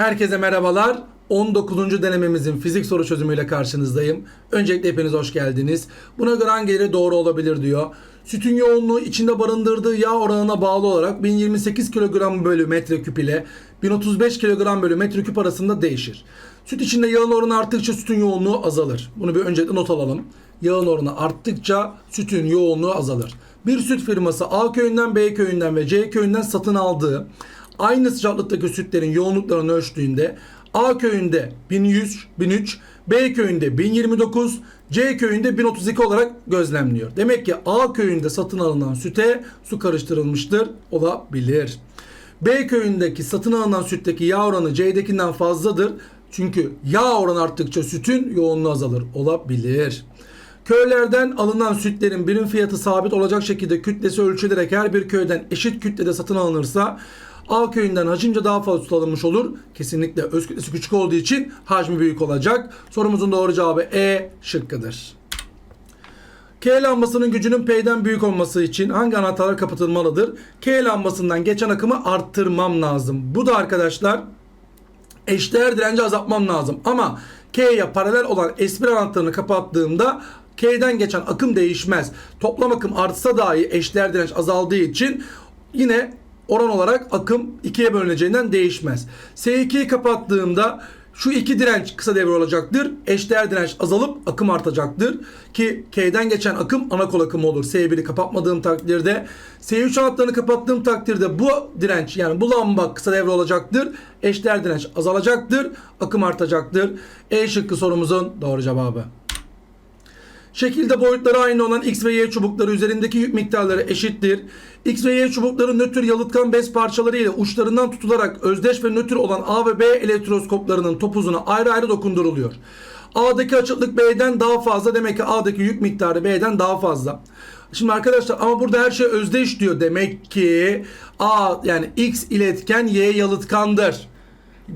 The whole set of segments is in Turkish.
Herkese merhabalar. 19. denememizin fizik soru çözümüyle karşınızdayım. Öncelikle hepiniz hoş geldiniz. Buna göre hangileri doğru olabilir diyor. Sütün yoğunluğu içinde barındırdığı yağ oranına bağlı olarak 1028 kilogram bölü metreküp ile 1035 kilogram bölü metreküp arasında değişir. Süt içinde yağın oranı arttıkça sütün yoğunluğu azalır. Bunu bir öncelikle not alalım. Yağın oranı arttıkça sütün yoğunluğu azalır. Bir süt firması A köyünden, B köyünden ve C köyünden satın aldığı aynı sıcaklıktaki sütlerin yoğunluklarını ölçtüğünde A köyünde 1100, 1003, B köyünde 1029, C köyünde 1032 olarak gözlemliyor. Demek ki A köyünde satın alınan süte su karıştırılmıştır olabilir. B köyündeki satın alınan sütteki yağ oranı C'dekinden fazladır. Çünkü yağ oranı arttıkça sütün yoğunluğu azalır olabilir. Köylerden alınan sütlerin birim fiyatı sabit olacak şekilde kütlesi ölçülerek her bir köyden eşit kütlede satın alınırsa A köyünden hacimce daha fazla süt alınmış olur. Kesinlikle öz kütlesi küçük olduğu için hacmi büyük olacak. Sorumuzun doğru cevabı E şıkkıdır. K lambasının gücünün P'den büyük olması için hangi anahtarlar kapatılmalıdır? K lambasından geçen akımı arttırmam lazım. Bu da arkadaşlar eşdeğer direnci azaltmam lazım. Ama K'ye paralel olan S1 anahtarını kapattığımda K'den geçen akım değişmez. Toplam akım artsa dahi eşdeğer direnç azaldığı için yine oran olarak akım ikiye bölüneceğinden değişmez. S2'yi kapattığımda şu iki direnç kısa devre olacaktır. Eşdeğer direnç azalıp akım artacaktır. Ki K'den geçen akım ana kol akımı olur. S1'i kapatmadığım takdirde. S3 anahtarını kapattığım takdirde bu direnç yani bu lamba kısa devre olacaktır. Eşdeğer direnç azalacaktır. Akım artacaktır. E şıkkı sorumuzun doğru cevabı. Şekilde boyutları aynı olan X ve Y çubukları üzerindeki yük miktarları eşittir. X ve Y çubukları nötr yalıtkan bez parçaları ile uçlarından tutularak özdeş ve nötr olan A ve B elektroskoplarının topuzuna ayrı ayrı dokunduruluyor. A'daki açıklık B'den daha fazla demek ki A'daki yük miktarı B'den daha fazla. Şimdi arkadaşlar ama burada her şey özdeş diyor. Demek ki A yani X iletken Y yalıtkandır.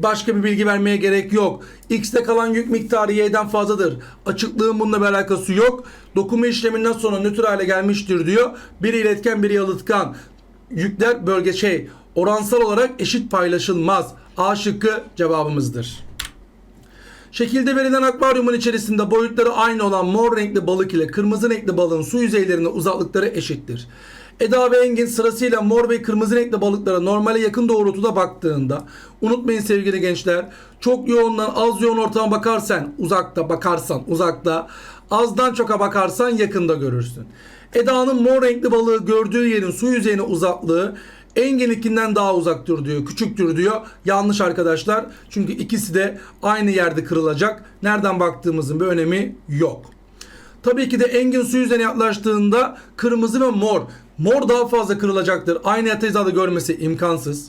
Başka bir bilgi vermeye gerek yok. X'te kalan yük miktarı Y'den fazladır. Açıklığın bununla bir alakası yok. Dokuma işleminden sonra nötr hale gelmiştir diyor. Biri iletken biri yalıtkan. Yükler bölge şey oransal olarak eşit paylaşılmaz. A şıkkı cevabımızdır. Şekilde verilen akvaryumun içerisinde boyutları aynı olan mor renkli balık ile kırmızı renkli balığın su yüzeylerine uzaklıkları eşittir. Eda ve Engin sırasıyla mor ve kırmızı renkli balıklara normale yakın doğrultuda baktığında unutmayın sevgili gençler çok yoğundan az yoğun ortama bakarsan uzakta bakarsan uzakta azdan çoka bakarsan yakında görürsün. Eda'nın mor renkli balığı gördüğü yerin su yüzeyine uzaklığı Engin'ikinden daha uzaktır diyor. Küçüktür diyor. Yanlış arkadaşlar. Çünkü ikisi de aynı yerde kırılacak. Nereden baktığımızın bir önemi yok. Tabii ki de Engin su yüzeyine yaklaştığında kırmızı ve mor. Mor daha fazla kırılacaktır. Aynı yatay görmesi imkansız.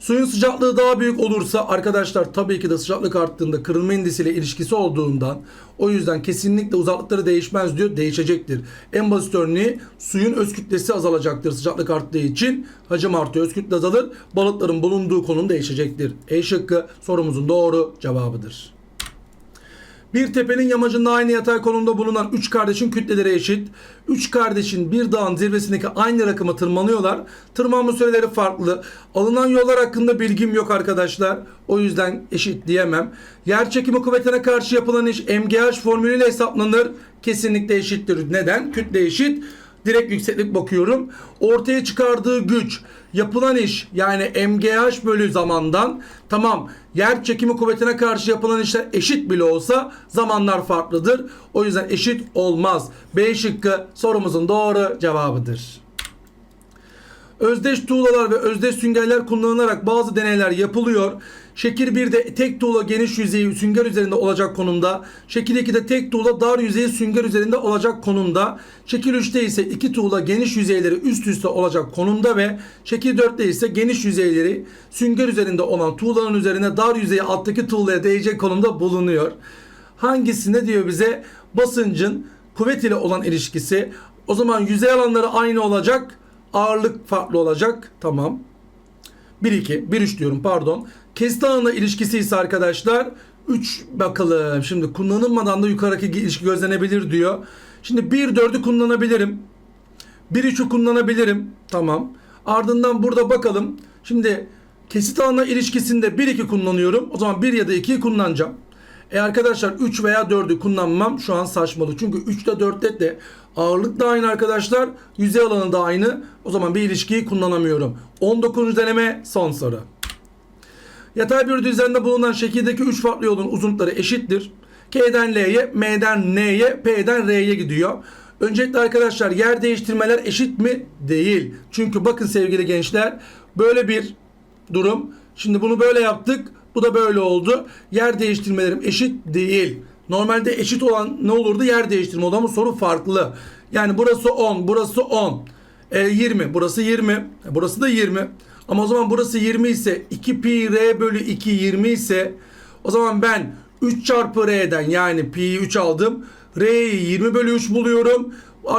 Suyun sıcaklığı daha büyük olursa arkadaşlar tabii ki de sıcaklık arttığında kırılma indisiyle ilişkisi olduğundan o yüzden kesinlikle uzaklıkları değişmez diyor. Değişecektir. En basit örneği suyun öz kütlesi azalacaktır sıcaklık arttığı için. Hacim artıyor öz kütle azalır. Balıkların bulunduğu konum değişecektir. E şıkkı sorumuzun doğru cevabıdır. Bir tepenin yamacında aynı yatay konumda bulunan 3 kardeşin kütleleri eşit. 3 kardeşin bir dağın zirvesindeki aynı rakıma tırmanıyorlar. Tırmanma süreleri farklı. Alınan yollar hakkında bilgim yok arkadaşlar. O yüzden eşit diyemem. Yer çekimi kuvvetine karşı yapılan iş MGH formülüyle hesaplanır. Kesinlikle eşittir. Neden? Kütle eşit direkt yükseklik bakıyorum. Ortaya çıkardığı güç, yapılan iş yani MGH bölü zamandan tamam yer çekimi kuvvetine karşı yapılan işler eşit bile olsa zamanlar farklıdır. O yüzden eşit olmaz. B şıkkı sorumuzun doğru cevabıdır. Özdeş tuğlalar ve özdeş süngerler kullanılarak bazı deneyler yapılıyor. Şekil 1'de tek tuğla geniş yüzeyi sünger üzerinde olacak konumda. Şekil 2'de tek tuğla dar yüzeyi sünger üzerinde olacak konumda. Şekil 3'te ise iki tuğla geniş yüzeyleri üst üste olacak konumda ve şekil 4'te ise geniş yüzeyleri sünger üzerinde olan tuğlanın üzerine dar yüzeyi alttaki tuğlaya değecek konumda bulunuyor. Hangisinde diyor bize basıncın kuvvet ile olan ilişkisi. O zaman yüzey alanları aynı olacak. Ağırlık farklı olacak. Tamam. 1-2, 1-3 diyorum pardon. Kesiti alanla ilişkisi ise arkadaşlar 3 bakalım. Şimdi kullanılmadan da yukarıdaki ilişki gözlenebilir diyor. Şimdi 1-4'ü kullanabilirim. 1-3'ü kullanabilirim. Tamam. Ardından burada bakalım. Şimdi Kesit alanla ilişkisinde 1-2 kullanıyorum. O zaman 1 ya da 2'yi kullanacağım. E arkadaşlar 3 veya 4'ü kullanmam şu an saçmalı. Çünkü 3'te 4'te de ağırlık da aynı arkadaşlar. Yüzey alanı da aynı. O zaman bir ilişkiyi kullanamıyorum. 19. deneme son soru. Yatay bir düzende bulunan şekildeki 3 farklı yolun uzunlukları eşittir. K'den L'ye, M'den N'ye, P'den R'ye gidiyor. Öncelikle arkadaşlar yer değiştirmeler eşit mi? Değil. Çünkü bakın sevgili gençler böyle bir durum. Şimdi bunu böyle yaptık. Bu da böyle oldu. Yer değiştirmelerim eşit değil. Normalde eşit olan ne olurdu? Yer değiştirme oldu ama soru farklı. Yani burası 10, burası 10. E, 20, burası 20. E, burası da 20. Ama o zaman burası 20 ise 2 pi r bölü 2 20 ise o zaman ben 3 çarpı r'den yani pi'yi 3 aldım. R'yi 20 bölü 3 buluyorum.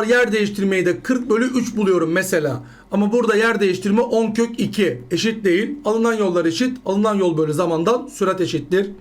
Yer değiştirmeyi de 40 bölü 3 buluyorum mesela. Ama burada yer değiştirme 10 kök 2 eşit değil. Alınan yollar eşit. Alınan yol bölü zamandan sürat eşittir.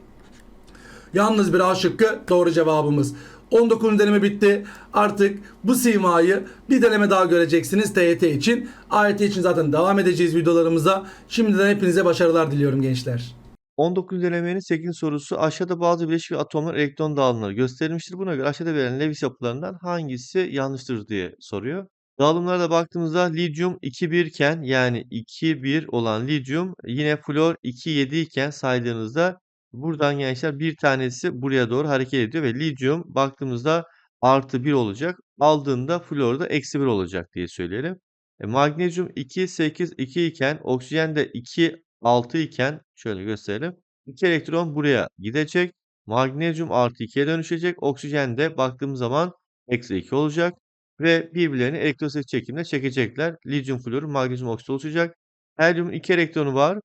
Yalnız bir A şıkkı doğru cevabımız. 19. deneme bitti. Artık bu simayı bir deneme daha göreceksiniz TYT için. AYT için zaten devam edeceğiz videolarımıza. Şimdiden hepinize başarılar diliyorum gençler. 19 denemenin 8. sorusu aşağıda bazı bileşik atomlar elektron dağılımları gösterilmiştir. Buna göre aşağıda verilen Lewis yapılarından hangisi yanlıştır diye soruyor. Dağılımlara da baktığımızda lityum 2,1 iken yani 2,1 olan lityum yine flor 2,7 iken saydığınızda buradan gençler bir tanesi buraya doğru hareket ediyor ve lityum baktığımızda artı 1 olacak. Aldığında flor da eksi 1 olacak diye söyleyelim. E, magnezyum 2, 8, 2 iken oksijen de 2, 6 iken şöyle gösterelim. 2 elektron buraya gidecek. Magnezyum artı 2'ye dönüşecek. Oksijen de baktığımız zaman eksi 2 olacak. Ve birbirlerini elektrostatik çekimle çekecekler. Lityum floru magnezyum oksit oluşacak. Helyumun 2 elektronu var.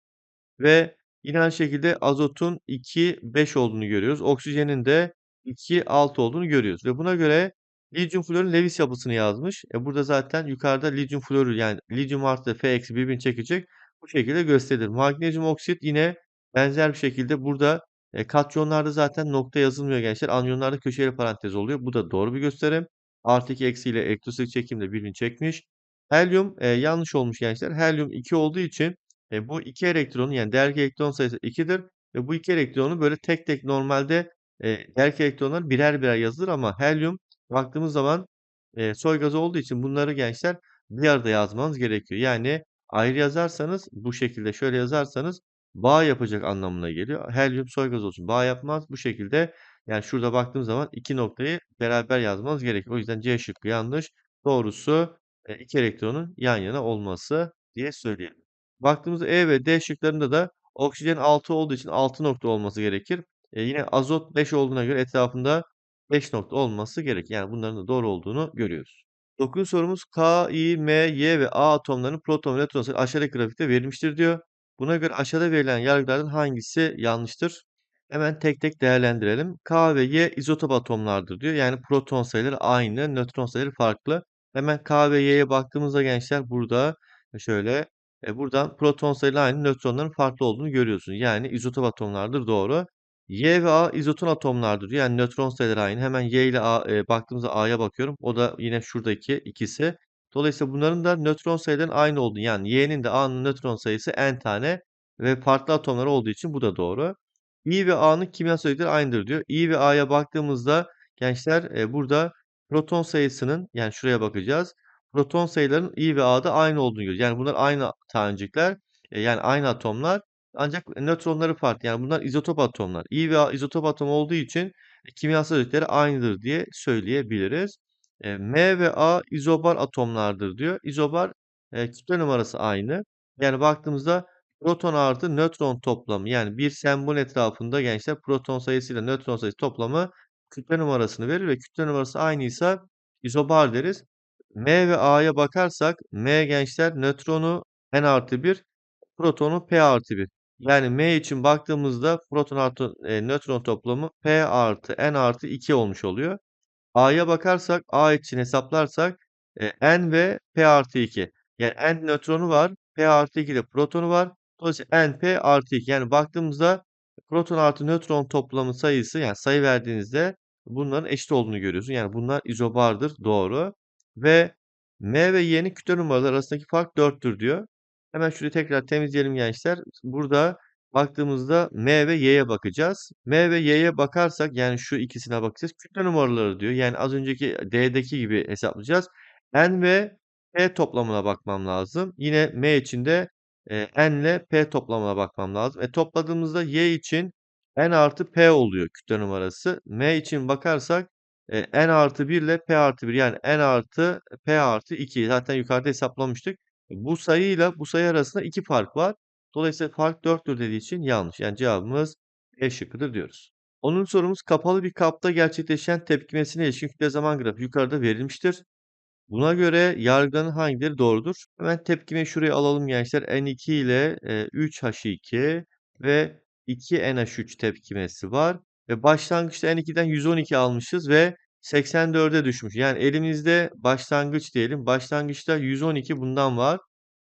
Ve yine aynı şekilde azotun 2, 5 olduğunu görüyoruz. Oksijenin de 2, 6 olduğunu görüyoruz. Ve buna göre lityum florun Lewis yapısını yazmış. E burada zaten yukarıda lityum floru yani lityum artı F eksi birbirini çekecek. Bu şekilde gösterilir. Magnezyum oksit yine benzer bir şekilde burada e, katyonlarda zaten nokta yazılmıyor gençler. Anyonlarda köşeli parantez oluyor. Bu da doğru bir gösterim. Artı 2 eksi ile elektrostatik çekimle birbirini çekmiş. Helyum e, yanlış olmuş gençler. Helyum 2 olduğu için e, bu 2 elektronun yani değerli elektron sayısı 2'dir. Ve bu 2 elektronu böyle tek tek normalde e, değerli elektronlar birer birer yazılır ama helyum baktığımız zaman e, soy gazı olduğu için bunları gençler bir arada yazmanız gerekiyor. Yani ayrı yazarsanız bu şekilde şöyle yazarsanız bağ yapacak anlamına geliyor. Helyum soy gazı olsun bağ yapmaz. Bu şekilde yani şurada baktığım zaman iki noktayı beraber yazmanız gerekiyor. O yüzden C şıkkı yanlış. Doğrusu e, iki elektronun yan yana olması diye söyleyelim. Baktığımızda E ve D şıklarında da oksijen 6 olduğu için 6 nokta olması gerekir. E, yine azot 5 olduğuna göre etrafında 5 nokta olması gerek. Yani bunların da doğru olduğunu görüyoruz. 9. sorumuz K, I, M, Y ve A atomlarının proton ve nötron sayıları aşağıdaki grafikte verilmiştir diyor. Buna göre aşağıda verilen yargılardan hangisi yanlıştır? Hemen tek tek değerlendirelim. K ve Y izotop atomlardır diyor. Yani proton sayıları aynı, nötron sayıları farklı. Hemen K ve Y'ye baktığımızda gençler burada şöyle e, buradan proton sayıları aynı, nötronların farklı olduğunu görüyorsunuz. Yani izotop atomlardır doğru. Y ve A izoton atomlardır. Yani nötron sayıları aynı. Hemen Y ile A e, baktığımızda A'ya bakıyorum. O da yine şuradaki ikisi. Dolayısıyla bunların da nötron sayılarının aynı olduğunu yani Y'nin de A'nın nötron sayısı n tane ve farklı atomlar olduğu için bu da doğru. I ve A'nın kimyasal özellikleri aynıdır diyor. I ve A'ya baktığımızda gençler e, burada proton sayısının yani şuraya bakacağız. Proton sayılarının I ve A'da aynı olduğunu görüyoruz. Yani bunlar aynı tanecikler. E, yani aynı atomlar. Ancak nötronları farklı. Yani bunlar izotop atomlar. I ve A izotop atom olduğu için e, kimyasal özellikleri aynıdır diye söyleyebiliriz. E, M ve A izobar atomlardır diyor. İzobar e, kütle numarası aynı. Yani baktığımızda proton artı nötron toplamı yani bir sembol etrafında gençler proton sayısıyla nötron sayısı toplamı kütle numarasını verir ve kütle numarası aynıysa izobar deriz. M ve A'ya bakarsak M gençler nötronu n artı 1, protonu p artı 1. Yani M için baktığımızda proton artı e, nötron toplamı p artı n artı 2 olmuş oluyor. A'ya bakarsak A için hesaplarsak e, n ve p artı 2. Yani n nötronu var, p artı 2 de protonu var. Dolayısıyla n p artı 2. Yani baktığımızda proton artı nötron toplamı sayısı yani sayı verdiğinizde bunların eşit olduğunu görüyorsun. Yani bunlar izobardır. Doğru. Ve M ve Y'nin kütle numaraları arasındaki fark 4'tür diyor. Hemen şurayı tekrar temizleyelim gençler. Burada baktığımızda M ve Y'ye bakacağız. M ve Y'ye bakarsak yani şu ikisine bakacağız. Kütle numaraları diyor. Yani az önceki D'deki gibi hesaplayacağız. N ve P toplamına bakmam lazım. Yine M için de e, N ile P toplamına bakmam lazım. E topladığımızda Y için N artı P oluyor kütle numarası. M için bakarsak e, N artı 1 ile P artı 1 yani N artı P artı 2 zaten yukarıda hesaplamıştık. Bu sayıyla bu sayı arasında 2 fark var. Dolayısıyla fark 4'tür dediği için yanlış. Yani cevabımız E şıkkıdır diyoruz. Onun sorumuz kapalı bir kapta gerçekleşen tepkimesine ilişkin kütle zaman grafiği yukarıda verilmiştir. Buna göre yargıların hangileri doğrudur? Hemen tepkimeyi şuraya alalım gençler. N2 ile e, 3H2 ve 2NH3 tepkimesi var. Ve başlangıçta N2'den 112 almışız ve 84'e düşmüş. Yani elimizde başlangıç diyelim. Başlangıçta 112 bundan var.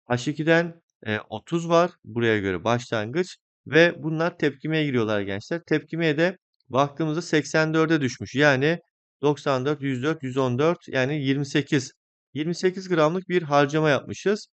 H2'den e, 30 var. Buraya göre başlangıç. Ve bunlar tepkimeye giriyorlar gençler. Tepkimeye de baktığımızda 84'e düşmüş. Yani 94, 104, 114 yani 28. 28 gramlık bir harcama yapmışız.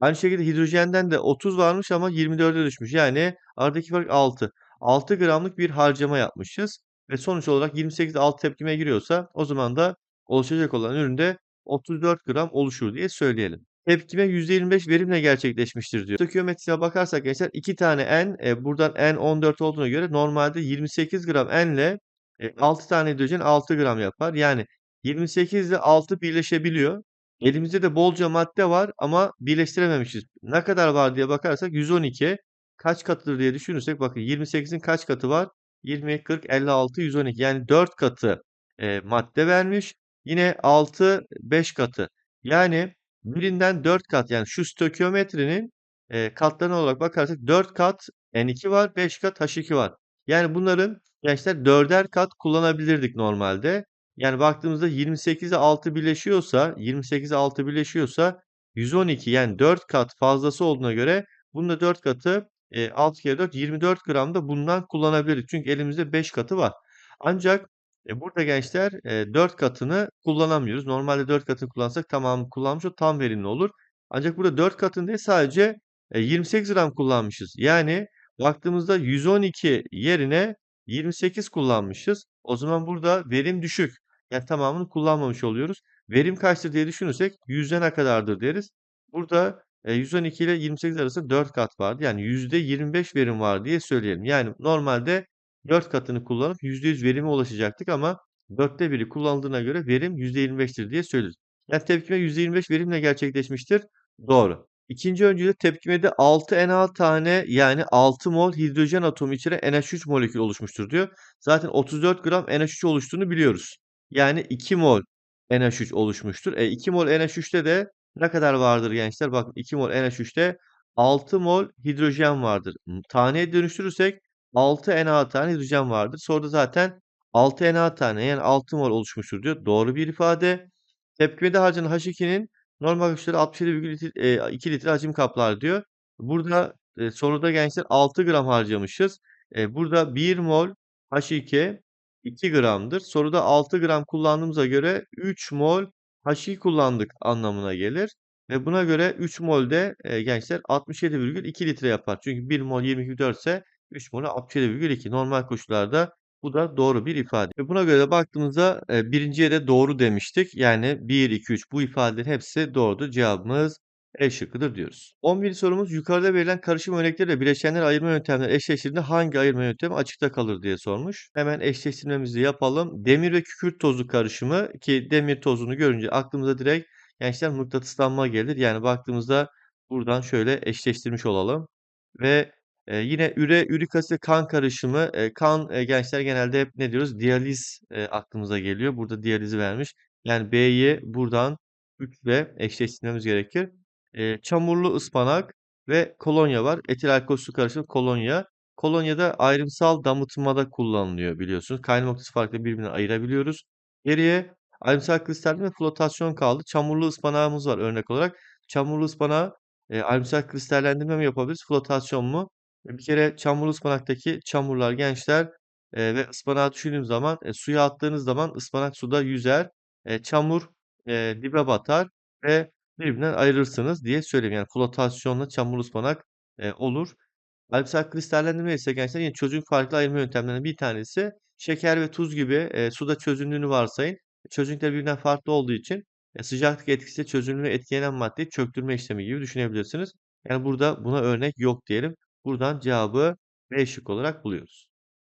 Aynı şekilde hidrojenden de 30 varmış ama 24'e düşmüş. Yani aradaki fark 6. 6 gramlık bir harcama yapmışız. Ve sonuç olarak 28 alt tepkime giriyorsa o zaman da oluşacak olan üründe 34 gram oluşur diye söyleyelim. Tepkime %25 verimle gerçekleşmiştir diyor. Stökiyometrisine bakarsak gençler 2 tane N, e, buradan N 14 olduğuna göre normalde 28 gram N ile e, 6 tane hidrojen 6 gram yapar. Yani 28 ile 6 birleşebiliyor. Elimizde de bolca madde var ama birleştirememişiz. Ne kadar var diye bakarsak 112 kaç katıdır diye düşünürsek bakın 28'in kaç katı var? 20, 40, 56, 112 yani 4 katı e, madde vermiş. Yine 6, 5 katı. Yani birinden 4 kat yani şu stökiyometrenin e, katlarına olarak bakarsak 4 kat N2 var, 5 kat H2 var. Yani bunların gençler 4'er kat kullanabilirdik normalde. Yani baktığımızda 28'e 6 birleşiyorsa, 28'e 6 birleşiyorsa 112 yani 4 kat fazlası olduğuna göre bunun da 4 katı e, 6 kere 4 24 gram da bundan kullanabilirdik. Çünkü elimizde 5 katı var. Ancak e, burada gençler e, 4 katını kullanamıyoruz. Normalde 4 katını kullansak tamamı kullanmış o tam verimli olur. Ancak burada 4 katını değil sadece e, 28 gram kullanmışız. Yani baktığımızda 112 yerine 28 kullanmışız. O zaman burada verim düşük. Yani tamamını kullanmamış oluyoruz. Verim kaçtır diye düşünürsek 100'e ne kadardır deriz. Burada e, 112 ile 28 arasında 4 kat vardı. Yani %25 verim var diye söyleyelim. Yani normalde 4 katını kullanıp %100 verime ulaşacaktık ama 4'te 1'i kullanıldığına göre verim %25'tir diye söyleriz. Yani tepkime %25 verimle gerçekleşmiştir. Doğru. İkinci öncülde tepkimede 6 Na tane yani 6 mol hidrojen atomu içeren NH3 molekül oluşmuştur diyor. Zaten 34 gram NH3 oluştuğunu biliyoruz. Yani 2 mol NH3 oluşmuştur. E 2 mol NH3'te de ne kadar vardır gençler? Bakın 2 mol NH3'te 6 mol hidrojen vardır. Taneye dönüştürürsek 6 Na tane hidrojen vardır. Soruda zaten 6 Na tane yani 6 mol oluşmuştur diyor. Doğru bir ifade. Tepkimede harcanan H2'nin normal ölçüleri 67,2 litre hacim kaplar diyor. Burada e, soruda gençler 6 gram harcamışız. E, burada 1 mol H2 2 gramdır. Soruda 6 gram kullandığımıza göre 3 mol H2 kullandık anlamına gelir. Ve buna göre 3 mol de e, gençler 67,2 litre yapar. Çünkü 1 mol 22,4 ise 3 mol 67,2. Normal koşullarda bu da doğru bir ifade. Ve buna göre de baktığımızda e, birinciye de doğru demiştik. Yani 1, 2, 3 bu ifadelerin hepsi doğrudur. Cevabımız E şıkkıdır diyoruz. 11. sorumuz yukarıda verilen karışım örnekleri ve bileşenleri ayırma yöntemleri eşleştirdiğinde hangi ayırma yöntemi açıkta kalır diye sormuş. Hemen eşleştirmemizi yapalım. Demir ve kükürt tozu karışımı ki demir tozunu görünce aklımıza direkt gençler mıknatıslanma gelir. Yani baktığımızda buradan şöyle eşleştirmiş olalım. Ve e, yine üre, ürik asit kan karışımı. E, kan e, gençler genelde hep ne diyoruz? Diyaliz e, aklımıza geliyor. Burada diyalizi vermiş. Yani B'yi buradan 3 ile eşleştirmemiz gerekir. E, çamurlu ıspanak ve kolonya var. Etil alkol su karışımı kolonya. Kolonya da ayrımsal damıtmada kullanılıyor biliyorsunuz. Kaynama noktası farklı birbirine ayırabiliyoruz. Geriye ayrımsal kristallenme ve flotasyon kaldı. Çamurlu ıspanağımız var örnek olarak. Çamurlu ıspanağı e, ayrımsal kristallendirme mi yapabiliriz? Flotasyon mu? Bir kere çamurlu ıspanaktaki çamurlar gençler e, ve ıspanağı düşündüğüm zaman e, suya attığınız zaman ıspanak suda yüzer. E, çamur e, dibe batar ve birbirinden ayırırsınız diye söyleyeyim. Yani flotasyonla çamur ıspanak e, olur. Alüminyum kristallendirme ise gençler yine çözüm farklı ayırma yöntemlerinden bir tanesi. Şeker ve tuz gibi e, suda çözündüğünü varsayın. Çözünürlükleri birbirinden farklı olduğu için e, sıcaklık etkisiyle çözünürlüğü etkileyen maddeyi çöktürme işlemi gibi düşünebilirsiniz. Yani burada buna örnek yok diyelim. Buradan cevabı B şık olarak buluyoruz.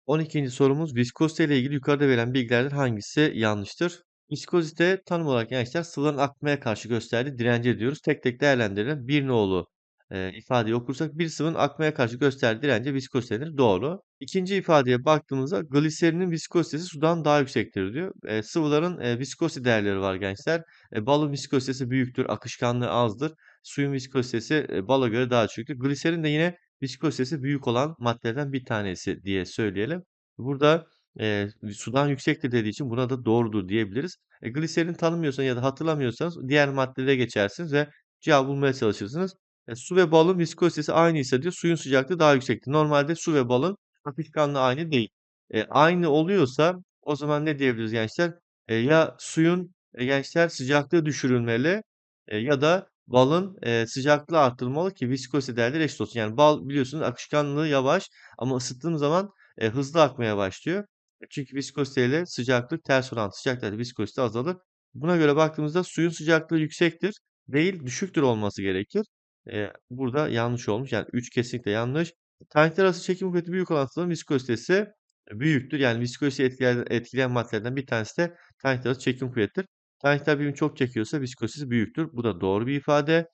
12. sorumuz viskozite ile ilgili yukarıda verilen bilgilerden hangisi yanlıştır? Viskozite tanım olarak gençler sıvıların akmaya karşı gösterdiği dirence diyoruz. Tek tek değerlendirelim. Bir nolu e, ifadeyi okursak bir sıvının akmaya karşı gösterdiği dirence viskozitedir. Doğru. İkinci ifadeye baktığımızda gliserinin viskozitesi sudan daha yüksektir diyor. E, sıvıların e, viskozite değerleri var gençler. E, balın viskozitesi büyüktür, akışkanlığı azdır. Suyun viskozitesi e, bala göre daha düşüktür. Gliserin de yine viskozitesi büyük olan maddelerden bir tanesi diye söyleyelim. Burada e, sudan yüksektir dediği için buna da doğrudur diyebiliriz. E, gliserin tanımıyorsanız ya da hatırlamıyorsanız diğer maddelere geçersiniz ve cevabı bulmaya çalışırsınız. E, su ve balın viskozitesi aynıysa diyor suyun sıcaklığı daha yüksektir. Normalde su ve balın akışkanlığı aynı değil. E, aynı oluyorsa o zaman ne diyebiliriz gençler? E, ya suyun e, gençler sıcaklığı düşürülmeli e, ya da balın e, sıcaklığı arttırılmalı ki viskozite değerleri eşit olsun. Yani bal biliyorsunuz akışkanlığı yavaş ama ısıttığım zaman e, hızlı akmaya başlıyor. E, Çünkü viskozite ile sıcaklık ters orantı. Sıcaklıkta viskozite azalır. Buna göre baktığımızda suyun sıcaklığı yüksektir değil düşüktür olması gerekir. E, burada yanlış olmuş. Yani 3 kesinlikle yanlış. Tankler arası çekim kuvveti büyük olan sıvının viskozitesi büyüktür. Yani viskozite etkileyen, etkileyen maddelerden bir tanesi de tankler arası çekim kuvvetidir. Tankler birbirini çok çekiyorsa viskozitesi büyüktür. Bu da doğru bir ifade.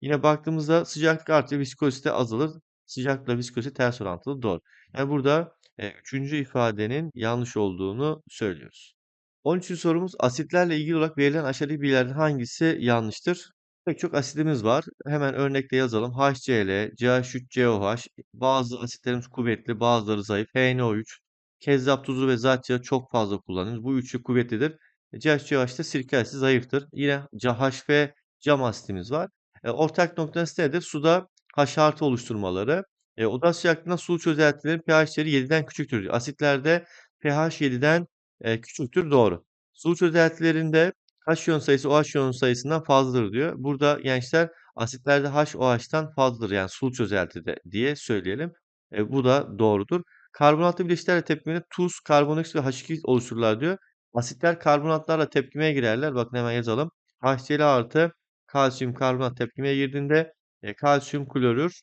Yine baktığımızda sıcaklık artıyor, viskozite azalır. Sıcaklıkla viskozite ters orantılı doğru. Yani burada e, üçüncü ifadenin yanlış olduğunu söylüyoruz. 13. sorumuz asitlerle ilgili olarak verilen aşağıdaki bilgilerden hangisi yanlıştır? Pek çok asitimiz var. Hemen örnekte yazalım. HCl, CH3COH, bazı asitlerimiz kuvvetli, bazıları zayıf. HNO3, kezzap tuzu ve zat yağı çok fazla kullanıyoruz. Bu üçü kuvvetlidir. CH3COH ise sirke asidi zayıftır. Yine HF cam asitimiz var. Ortak noktası nedir? Suda H artı oluşturmaları. E, oda sıcaklığında su çözeltilerin pH'leri 7'den küçüktür. Asitlerde pH 7'den e, küçüktür. Doğru. Su çözeltilerinde H iyon sayısı OH iyon sayısından fazladır diyor. Burada gençler asitlerde H OH'tan fazladır. Yani su çözeltide diye söyleyelim. E, bu da doğrudur. Karbonatlı bileşiklerle tepkimede tuz, karbondioksit ve H2 oluştururlar diyor. Asitler karbonatlarla tepkimeye girerler. Bakın hemen yazalım. HCl artı kalsiyum karbonat tepkimeye girdiğinde e, kalsiyum klorür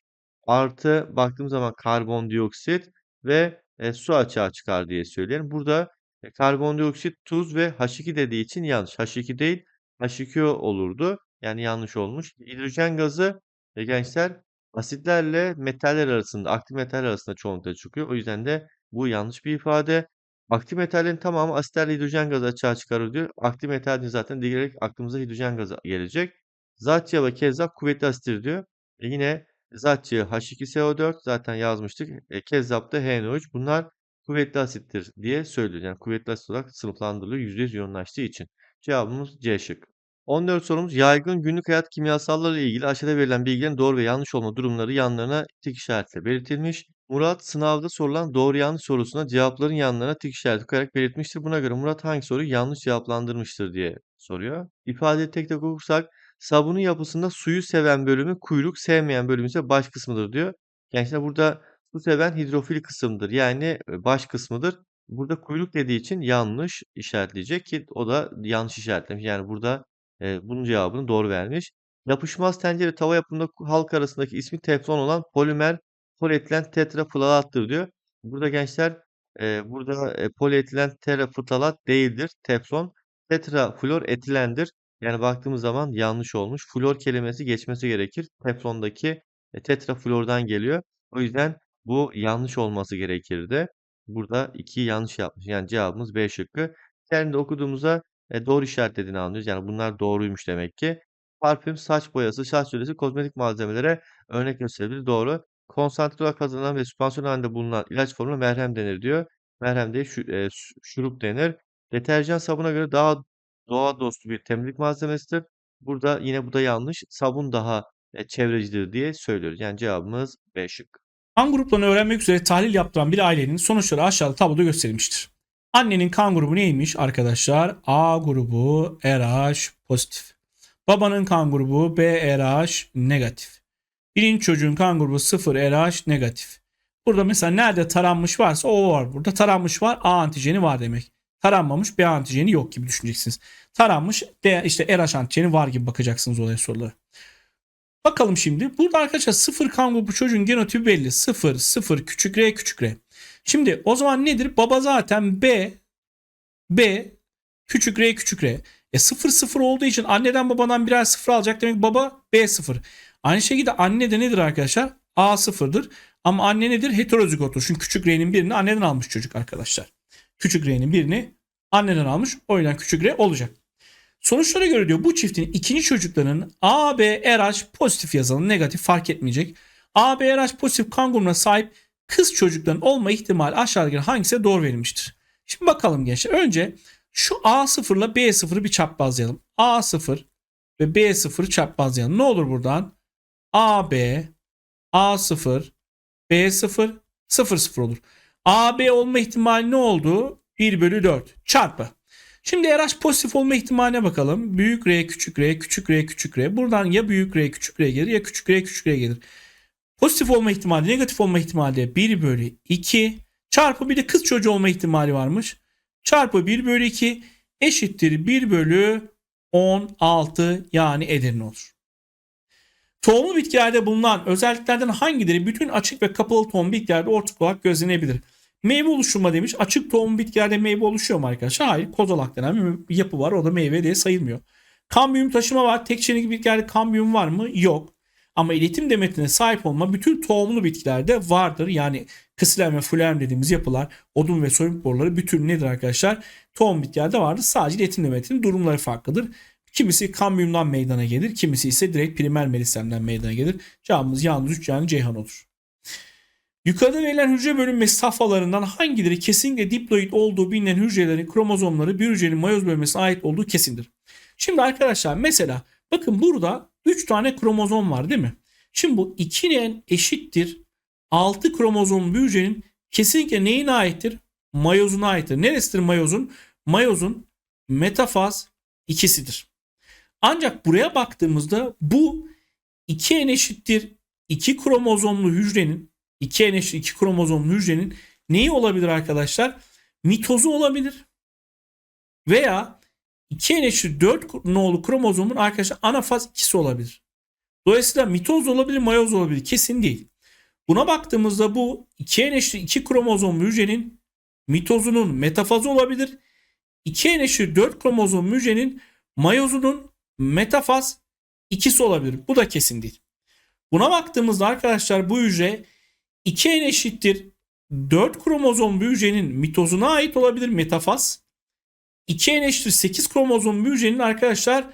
artı baktığım zaman karbondioksit ve e, su açığa çıkar diye söyleyelim. Burada e, karbondioksit, tuz ve H2 dediği için yanlış. H2 değil H2O olurdu. Yani yanlış olmuş. Hidrojen gazı e, gençler asitlerle metaller arasında, aktif metaller arasında çoğunlukla çıkıyor. O yüzden de bu yanlış bir ifade. Aktif metallerin tamamı asitlerle hidrojen gazı açığa çıkarır diyor. Aktif metal deyince zaten direkt aklımıza hidrojen gazı gelecek. Zat yağı ve kezzap kuvvetli asittir diyor. E yine zat yağı H2SO4 zaten yazmıştık. E, kezzap da HNO3. Bunlar kuvvetli asittir diye söylüyor. Yani kuvvetli asit olarak sınıflandırılıyor %100 yoğunlaştığı için. Cevabımız C şık. 14 sorumuz yaygın günlük hayat kimyasalları ile ilgili aşağıda verilen bilgilerin doğru ve yanlış olma durumları yanlarına tik işaretle belirtilmiş. Murat sınavda sorulan doğru yanlış sorusuna cevapların yanlarına tik işareti koyarak belirtmiştir. Buna göre Murat hangi soruyu yanlış cevaplandırmıştır diye soruyor. İfadeyi tek tek okursak sabunun yapısında suyu seven bölümü kuyruk, sevmeyen bölümü ise baş kısmıdır diyor. Gençler burada su seven hidrofil kısımdır. Yani e, baş kısmıdır. Burada kuyruk dediği için yanlış işaretleyecek ki o da yanlış işaretlemiş. Yani burada e, bunun cevabını doğru vermiş. Yapışmaz tencere tava yapımında halk arasındaki ismi teflon olan polimer polietilen tetraflalattır diyor. Burada gençler e, burada e, polietilen tetraflalat değildir. Teflon tetraflor etilendir. Yani baktığımız zaman yanlış olmuş. Flor kelimesi geçmesi gerekir. Teflondaki e, tetraflordan geliyor. O yüzden bu yanlış olması gerekirdi. Burada 2 yanlış yapmış. Yani cevabımız B şıkkı. Diğerini de okuduğumuzda e, doğru işaretlediğini anlıyoruz. Yani bunlar doğruymuş demek ki. Parfüm, saç boyası, saç jöleği, kozmetik malzemelere örnek gösterebilir. Doğru. Konsantre olarak hazırlanan ve süspansiyon halinde bulunan ilaç formuna merhem denir diyor. Merhem değil şu, e, şu- şurup denir. Deterjan sabuna göre daha doğa dostu bir temizlik malzemesidir. Burada yine bu da yanlış. Sabun daha e, çevrecidir diye söylüyoruz. Yani cevabımız B şık. Kan gruplarını öğrenmek üzere tahlil yaptıran bir ailenin sonuçları aşağıda tabloda gösterilmiştir. Annenin kan grubu neymiş arkadaşlar? A grubu RH pozitif. Babanın kan grubu B RH negatif. Birinci çocuğun kan grubu 0 RH negatif. Burada mesela nerede taranmış varsa o var. Burada taranmış var A antijeni var demek. Taranmamış B antijeni yok gibi düşüneceksiniz. Taranmış D işte RH antijeni var gibi bakacaksınız olaya sorulara. Bakalım şimdi. Burada arkadaşlar 0 kan grubu çocuğun genotipi belli. 0 0 küçük r küçük r. Şimdi o zaman nedir? Baba zaten B B küçük r küçük r. E 0 0 olduğu için anneden babadan birer sıfır alacak demek baba B 0. Aynı şekilde anne de nedir arkadaşlar? A sıfırdır. Ama anne nedir? Heterozigotur. Çünkü küçük R'nin birini anneden almış çocuk arkadaşlar. Küçük R'nin birini anneden almış. O yüzden küçük R olacak. Sonuçlara göre diyor bu çiftin ikinci çocuklarının A, B, RH pozitif yazalım. Negatif fark etmeyecek. A, B, RH pozitif kan grubuna sahip kız çocukların olma ihtimali aşağıdaki hangisi doğru verilmiştir? Şimdi bakalım gençler. Önce şu A0 ile B0'ı bir çaprazlayalım. A0 ve B0'ı çaprazlayalım. Ne olur buradan? AB, A0, B0, 0 0 olur. AB olma ihtimali ne oldu? 1 bölü 4 çarpı. Şimdi RH pozitif olma ihtimaline bakalım. Büyük R, küçük R, küçük R, küçük R. Buradan ya büyük R, küçük R gelir ya küçük R, küçük R gelir. Pozitif olma ihtimali, negatif olma ihtimali de 1 bölü 2 çarpı bir de kız çocuğu olma ihtimali varmış. Çarpı 1 bölü 2 eşittir 1 bölü 16 yani Edirne olur. Tohumlu bitkilerde bulunan özelliklerden hangileri bütün açık ve kapalı tohum bitkilerde ortak olarak gözlenebilir? Meyve oluşturma demiş. Açık tohum bitkilerde meyve oluşuyor mu arkadaşlar? Hayır. Kozalak denen bir yapı var. O da meyve diye sayılmıyor. Kambiyum taşıma var. Tek çelik bitkilerde kambiyum var mı? Yok. Ama iletim demetine sahip olma bütün tohumlu bitkilerde vardır. Yani kısilem ve fulerm dediğimiz yapılar, odun ve soyun boruları bütün nedir arkadaşlar? Tohum bitkilerde vardır. Sadece iletim demetinin durumları farklıdır. Kimisi kambiyumdan meydana gelir. Kimisi ise direkt primer meristemden meydana gelir. Cevabımız yalnız 3 yani Ceyhan olur. Yukarıda verilen hücre bölünmesi safhalarından hangileri kesinlikle diploid olduğu bilinen hücrelerin kromozomları bir hücrenin mayoz bölmesine ait olduğu kesindir. Şimdi arkadaşlar mesela bakın burada 3 tane kromozom var değil mi? Şimdi bu 2'nin eşittir 6 kromozom bir hücrenin kesinlikle neyine aittir? Mayozuna aittir. Neresidir mayozun? Mayozun metafaz ikisidir. Ancak buraya baktığımızda bu 2n eşittir 2 kromozomlu hücrenin 2n eşittir 2 kromozomlu hücrenin neyi olabilir arkadaşlar? Mitozu olabilir. Veya 2n eşittir 4 nolu kromozomun arkadaşlar anafaz ikisi olabilir. Dolayısıyla mitoz olabilir, mayoz olabilir. Kesin değil. Buna baktığımızda bu 2n eşittir 2 kromozomlu hücrenin mitozunun metafazı olabilir. 2n eşittir 4 kromozom hücrenin mayozunun metafaz ikisi olabilir. Bu da kesin değil. Buna baktığımızda arkadaşlar bu hücre 2n eşittir 4 kromozom bir hücrenin mitozuna ait olabilir metafaz. 2n eşittir 8 kromozom bir hücrenin arkadaşlar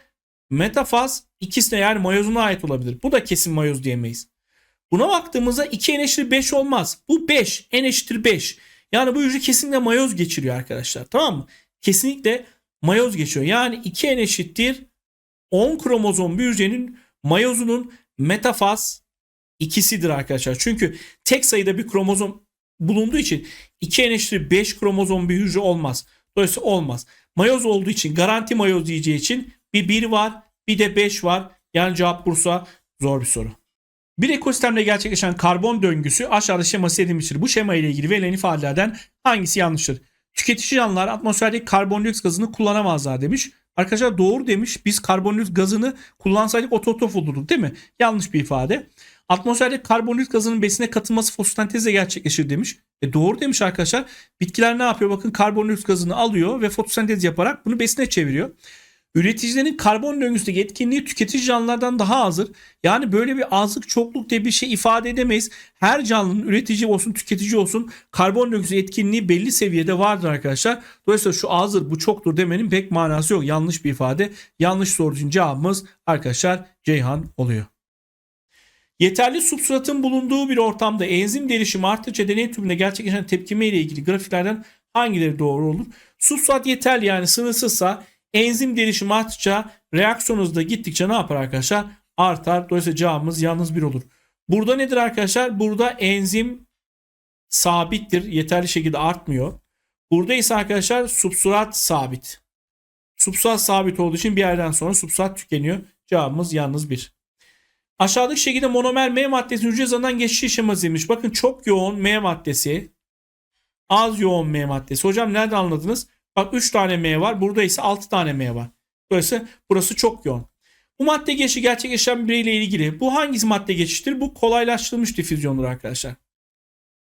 metafaz ikisine yani mayozuna ait olabilir. Bu da kesin mayoz diyemeyiz. Buna baktığımızda 2n eşittir 5 olmaz. Bu 5. n eşittir 5. Yani bu hücre kesinlikle mayoz geçiriyor arkadaşlar. Tamam mı? Kesinlikle mayoz geçiyor. Yani 2n eşittir 10 kromozom bir hücrenin mayozunun metafaz ikisidir arkadaşlar. Çünkü tek sayıda bir kromozom bulunduğu için 2n eşittir 5 kromozom bir hücre olmaz. Dolayısıyla olmaz. Mayoz olduğu için garanti mayoz diyeceği için bir 1 var bir de 5 var. Yani cevap Bursa zor bir soru. Bir ekosistemde gerçekleşen karbon döngüsü aşağıda şeması edilmiştir. Bu şema ile ilgili verilen ifadelerden hangisi yanlıştır? Tüketici canlılar atmosferdeki karbondioksit gazını kullanamazlar demiş. Arkadaşlar doğru demiş. Biz karbondioksit gazını kullansaydık ototrof olurduk değil mi? Yanlış bir ifade. Atmosferde karbondioksit gazının besine katılması fotosentezle gerçekleşir demiş. E doğru demiş arkadaşlar. Bitkiler ne yapıyor? Bakın karbondioksit gazını alıyor ve fotosentez yaparak bunu besine çeviriyor. Üreticilerin karbon döngüsündeki etkinliği tüketici canlılardan daha azdır. Yani böyle bir azlık çokluk diye bir şey ifade edemeyiz. Her canlının üretici olsun tüketici olsun karbon döngüsü etkinliği belli seviyede vardır arkadaşlar. Dolayısıyla şu azdır bu çoktur demenin pek manası yok. Yanlış bir ifade. Yanlış soru için cevabımız arkadaşlar Ceyhan oluyor. Yeterli substratın bulunduğu bir ortamda enzim gelişimi arttıkça deney tübünde gerçekleşen tepkime ile ilgili grafiklerden hangileri doğru olur? Substrat yeterli yani sınırsızsa enzim gelişimi arttıkça reaksiyon hızı da gittikçe ne yapar arkadaşlar? Artar. Dolayısıyla cevabımız yalnız bir olur. Burada nedir arkadaşlar? Burada enzim sabittir. Yeterli şekilde artmıyor. Burada ise arkadaşlar substrat sabit. Substrat sabit olduğu için bir yerden sonra substrat tükeniyor. Cevabımız yalnız 1. Aşağıdaki şekilde monomer M maddesi hücre zarından geçiş şemasıymış. Bakın çok yoğun M maddesi. Az yoğun M maddesi. Hocam nereden anladınız? Bak 3 tane M var. Burada ise 6 tane M var. Dolayısıyla burası çok yoğun. Bu madde geçişi gerçekleşen bireyle ilgili. Bu hangisi madde geçiştir? Bu kolaylaştırılmış difüzyondur arkadaşlar.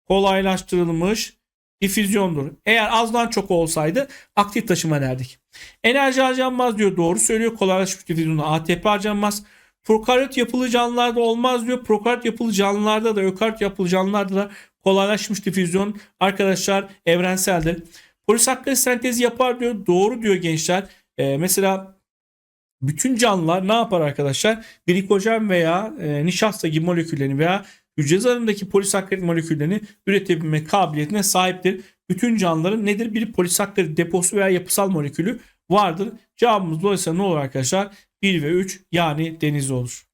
Kolaylaştırılmış difüzyondur. Eğer azdan çok olsaydı aktif taşıma derdik. Enerji harcanmaz diyor. Doğru söylüyor. Kolaylaşmış difüzyonda ATP harcanmaz. Prokaryot yapılı canlılarda olmaz diyor. Prokaryot yapılı canlılarda da ökaryot yapılı canlılarda da kolaylaşmış difüzyon arkadaşlar evrenseldir. Polisakkarit sentezi yapar diyor. Doğru diyor gençler. Ee, mesela bütün canlılar ne yapar arkadaşlar? Glikojen veya e, nişasta gibi moleküllerini veya hücre zarındaki polisakkarit moleküllerini üretebilme kabiliyetine sahiptir. Bütün canlıların nedir? Bir polisakkarit deposu veya yapısal molekülü vardır. Cevabımız dolayısıyla ne olur arkadaşlar? 1 ve 3 yani deniz olur.